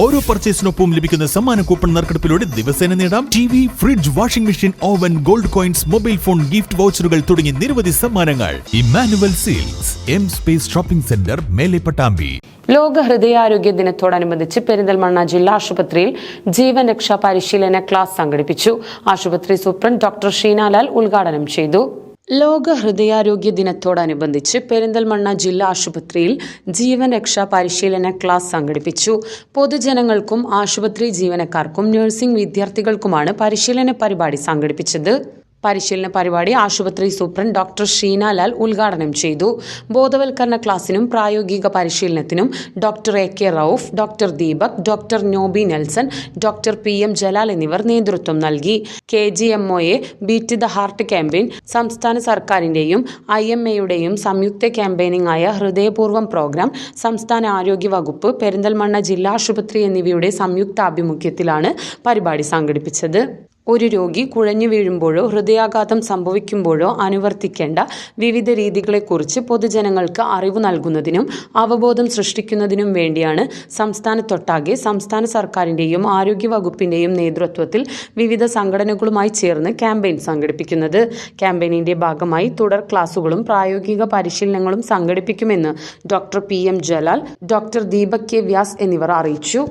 ഓരോ പർച്ചേസിനൊപ്പം ലഭിക്കുന്ന സമ്മാന കൂപ്പൺ നറുക്കെടുപ്പിലൂടെ ദിവസേന നേടാം. T V fridge washing machine oven gold coins mobile phone gift വൗച്ചറുകൾ തുടങ്ങി നിരവധി സമ്മാനങ്ങൾ. Emmanuel Silks M space shopping center മേലെ പട്ടാമ്പി. ലോക ഹൃദയാരോഗ്യ ദിനത്തോടനുബന്ധിച്ച് പെരിന്തൽമണ്ണ ജില്ലാ ആശുപത്രിയിൽ ജീവൻ രക്ഷാ പരിശീലന ക്ലാസ് സംഘടിപ്പിച്ചു. ആശുപത്രി സൂപ്രണ്ട് ഡോക്ടർ ഷീനാലാൽ ഉദ്ഘാടനം ചെയ്തു. ലോക ഹൃദയാരോഗ്യ ദിനത്തോടനുബന്ധിച്ച് പെരിന്തൽമണ്ണ ജില്ലാ ആശുപത്രിയിൽ ജീവൻ രക്ഷാ പരിശീലന ക്ലാസ് സംഘടിപ്പിച്ചു. പൊതുജനങ്ങൾക്കും ആശുപത്രി ജീവനക്കാർക്കും നഴ്സിംഗ് വിദ്യാർത്ഥികൾക്കുമാണ് പരിശീലന പരിപാടി സംഘടിപ്പിച്ചത്. പരിശീലന പരിപാടി ആശുപത്രി സൂപ്രണ്ട് ഡോക്ടർ ഷീനാലാൽ ഉദ്ഘാടനം ചെയ്തു. ബോധവൽക്കരണ ക്ലാസിനും പ്രായോഗിക പരിശീലനത്തിനും doctor A K Rauf doctor Deepak doctor Noby Nelson doctor P M Jalal എന്നിവർ നേതൃത്വം നൽകി. K G M O A beat the heart campaign സംസ്ഥാന സർക്കാരിന്റെയും ഐ എം എയുടെയും സംയുക്ത ക്യാമ്പയിനിംഗ് ആയ ഹൃദയപൂർവം പ്രോഗ്രാം സംസ്ഥാന ആരോഗ്യ വകുപ്പ് പെരിന്തൽമണ്ണ ജില്ലാ ആശുപത്രി എന്നിവയുടെ സംയുക്ത ആഭിമുഖ്യത്തിലാണ് പരിപാടി സംഘടിപ്പിച്ചത്. ഒരു രോഗി കുഴഞ്ഞു വീഴുമ്പോഴോ ഹൃദയാഘാതം സംഭവിക്കുമ്പോഴോ അനുവർത്തിക്കേണ്ട വിവിധ രീതികളെക്കുറിച്ച് പൊതുജനങ്ങൾക്ക് അറിവ് നൽകുന്നതിനും അവബോധം സൃഷ്ടിക്കുന്നതിനും വേണ്ടിയാണ് സംസ്ഥാനത്തൊട്ടാകെ സംസ്ഥാന സർക്കാരിന്റെയും ആരോഗ്യ വകുപ്പിന്റെയും നേതൃത്വത്തിൽ വിവിധ സംഘടനകളുമായി ചേർന്ന് ക്യാമ്പയിൻ സംഘടിപ്പിക്കുന്നത്. ക്യാമ്പയിനിന്റെ ഭാഗമായി തുടർ ക്ലാസുകളും പ്രായോഗിക പരിശീലനങ്ങളും സംഘടിപ്പിക്കുമെന്ന് doctor P M Jalal doctor Deepak K Vyas എന്നിവർ അറിയിച്ചു.